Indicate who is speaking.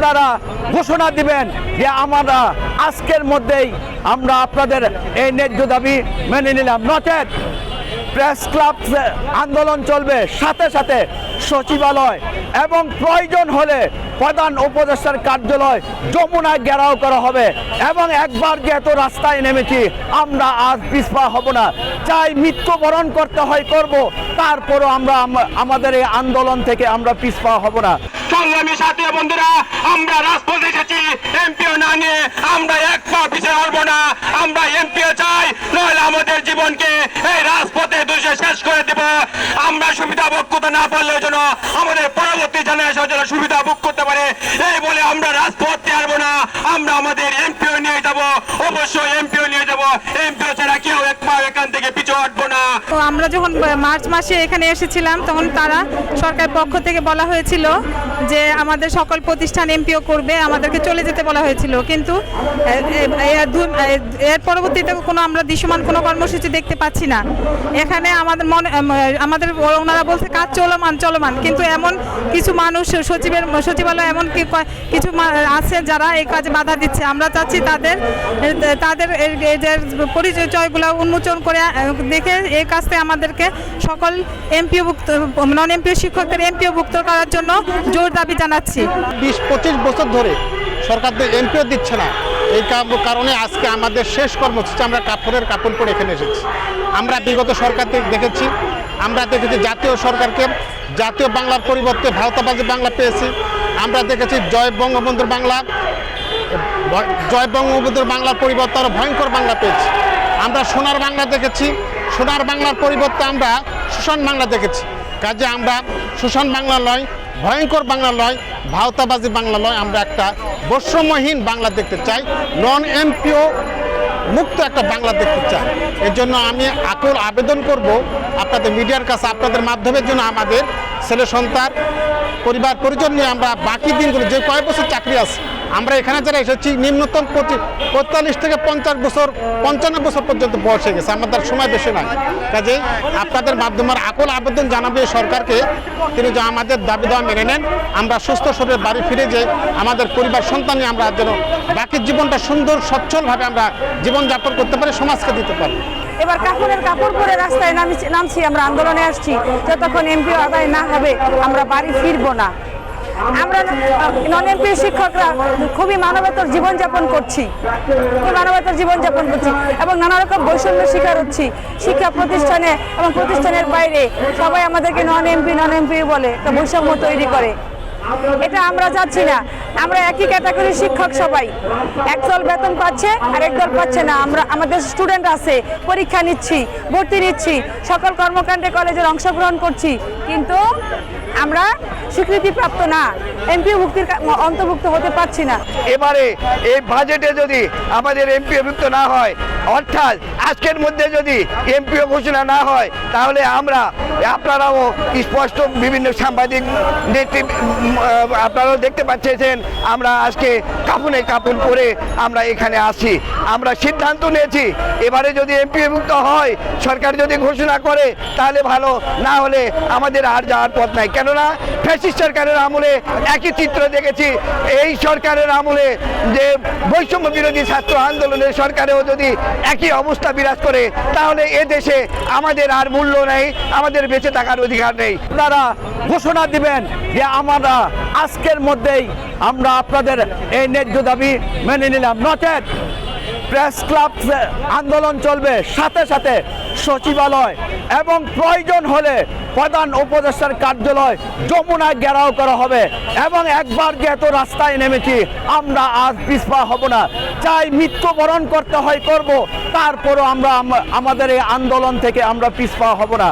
Speaker 1: আপনারা ঘোষণা দিবেন যে আমরা আজকের মধ্যেই আমরা আপনাদের এই ন্যায্য দাবি মেনে নিলাম। নচেত প্রেস ক্লাব আন্দোলন চলবে। সাথে সাথে সচিবালয় এবং প্রয়োজন হলে প্রধান উপদেষ্টার কার্যালয় যমুনা ঘেরাও করা হবে এবং একবার যেহেতু রাস্তায় নেমেছি, আমরা আজ পিছপা হব না। চাই মৃত্যুবরণ করতে হয়, করব। তারপরও আমরা আমাদের এই আন্দোলন থেকে আমরা পিছপা হব না।
Speaker 2: সংগ্রামী বন্ধুরা, আমরা এসেছি। না নিয়ে আমরা এক পা পিছিয়ে না। আমরা চাই আমাদের জীবনকে এই রাজপথে শেষ করে দেব। আমরা সুবিধা ভোগ করতে না আমাদের পরবর্তী জেনারেশন যেন সুবিধা ভোগ করতে পারে, এই বলে আমরা রাজপথে আসব না। আমরা আমাদের এমপিও নিয়ে যাব, অবশ্যই এমপিও নিয়ে যাব। এমপিও ছাড়া কেউ এক পা এখান থেকে পিছু হটবো না।
Speaker 3: তো আমরা যখন মার্চ মাসে এখানে এসেছিলাম, তখন তারা সরকার পক্ষ থেকে বলা হয়েছিল যে আমাদের সকল প্রতিষ্ঠান এমপিও করবে, আমাদেরকে চলে যেতে বলা হয়েছিল। কিন্তু এর পরবর্তীতে কোনো আমরা দৃশ্যমান কোনো কর্মসূচি দেখতে পাচ্ছি না। এখানে আমাদের মনে আমাদের ওনারা বলছে কাজ চলমান চলমান। কিন্তু এমন কিছু মানুষ, সচিবের, সচিবালয় এমন কিছু আছে যারা এই কাজে বাধা দিচ্ছে। আমরা চাচ্ছি তাদের তাদের পরিচয়গুলো উন্মোচন করে দেখে এই কাজটা আমাদেরকে সকল এমপিওভুক্ত নন এমপিও শিক্ষকদের এমপিওভুক্ত করার জন্য জোর দাবি জানাচ্ছি।
Speaker 4: বিশ, পঁচিশ বছর ধরে সরকারদের এমপিও দিচ্ছে না। এই কারণে আজকে আমাদের শেষ কর্মসূচি, আমরা কাপড়ের কাপড় পরে এখানে এসেছি। আমরা বিগত সরকার থেকে দেখেছি, আমরা দেখেছি জাতীয় সরকারকে, জাতীয় বাংলার পরিবর্তে ভারতাবাজি বাংলা পেয়েছি। আমরা দেখেছি জয় বঙ্গবন্ধুর বাংলা, জয় বঙ্গবন্ধুর বাংলার পরিবর্তে আরও ভয়ঙ্কর বাংলা পেয়েছি। আমরা সোনার বাংলা দেখেছি সোনার বাংলার পরিবর্তে আমরা সুশান বাংলা দেখেছি। কাজে আমরা সুশান বাংলা লয় ভয়ঙ্কর বাংলা লয় ভাওতাবাজি বাংলা লয় আমরা একটা বৈষম্যহীন বাংলা দেখতে চাই নন এমপিও মুক্ত একটা বাংলা দেখতে চাই। এর জন্য আমি আকুল আবেদন করব আপনাদের মিডিয়ার কাছে, আপনাদের মাধ্যমের জন্য আমাদের ছেলে সন্তান, পরিবার, পরিজন নিয়ে আমরা বাকি দিনগুলো, যে কয়েক বছর চাকরি আছে আমরা এখানে যারা এসেছি, নিম্নতম পঁয়তাল্লিশ থেকে পঞ্চাশ বছর, পঞ্চান্ন বছর পর্যন্ত বয়স হয়ে গেছে, আমাদের সময় বেশি নাই। কাজে আপনাদের মাধ্যমে আকুল আবেদন জানাবে সরকারকে, তিনি যে আমাদের দাবি দেওয়া মেনে নেন, আমরা সুস্থ শরীরে বাড়ি ফিরে যাই আমাদের পরিবার, সন্তান নিয়ে আমরা যেন বাকি জীবনটা সুন্দর, সচ্ছলভাবে আমরা জীবনযাপন করতে পারি, সমাজকে দিতে পারি।
Speaker 5: এবার কাপড়ের কাপড় পরে রাস্তায় নামছি নামছি, আমরা আন্দোলনে আসছি। যতক্ষণ এমপি আদায় না হবে, আমরা বাড়ি ফিরবো না। আমরা নন এমপি শিক্ষকরা খুবই মানবতর জীবনযাপন করছি। খুবই মানবতর জীবনযাপন করছি এবং নানা রকম বৈষম্যের শিকার হচ্ছি। শিক্ষা প্রতিষ্ঠানে এবং প্রতিষ্ঠানের বাইরে সবাই আমাদেরকে নন এমপি নন এমপি বলে একটা বৈষম্য তৈরি করে। এটা আমরা যাচ্ছি না। আমরা একই ক্যাটাগরির শিক্ষক সবাই। একদল বেতন পাচ্ছে আর একদল পাচ্ছে না। আমরা, আমাদের স্টুডেন্ট আছে, পরীক্ষা নিচ্ছি, ভর্তি নিচ্ছি, সকল কর্মকাণ্ডে কলেজের অংশগ্রহণ করছি। কিন্তু আমরা স্বীকৃতিপ্রাপ্ত না এমপিও ভুক্তির অন্তর্ভুক্ত হতে পারছি না।
Speaker 1: এবারে এই বাজেটে যদি আমাদের এমপিও ভুক্ত না হয়, অর্থাৎ আজকের মধ্যে যদি এমপিও ঘোষণা না হয়, তাহলে আমরা আপনারাও স্পষ্ট বিভিন্ন সাংবাদিক নেতৃ আপনারাও দেখতে পাচ্ছেন, আমরা আজকে কাপুনে কাপুন করে আমরা এখানে আসি আমরা সিদ্ধান্ত নিয়েছি, এবারে যদি এমপিও মুক্ত হয়, সরকার যদি ঘোষণা করে, তাহলে ভালো, না হলে আমাদের আর যাওয়ার পথ নাই। কেননা, ফ্যাসিস্ট সরকারের আমলে একই চিত্র দেখেছি। এই সরকারের আমলে যে বৈষম্য বিরোধী ছাত্র আন্দোলনের সরকারেও যদি একই অবস্থা বিরাজ করে, তাহলে এ দেশে আমাদের আর মূল্য নেই, আমাদের বেঁচে থাকার অধিকার নেই। আপনারা ঘোষণা দিবেন যে আমরা আজকের মধ্যেই আমরা আপনাদের এই ন্যায্য দাবি মেনে নিলাম। নচেত প্রেস ক্লাব আন্দোলন চলবে। সাথে সাথে সচিবালয় এবং প্রয়োজন হলে প্রধান উপদেষ্টার কার্যালয় যমুনায় ঘেরাও করা হবে এবং একবার যেহেতু রাস্তায় নেমেছি, আমরা আজ পিছপা হব না। চাই মৃত্যুবরণ করতে হয়, করব। তারপরও আমরা আমাদের এই আন্দোলন থেকে আমরা পিছপা হব না।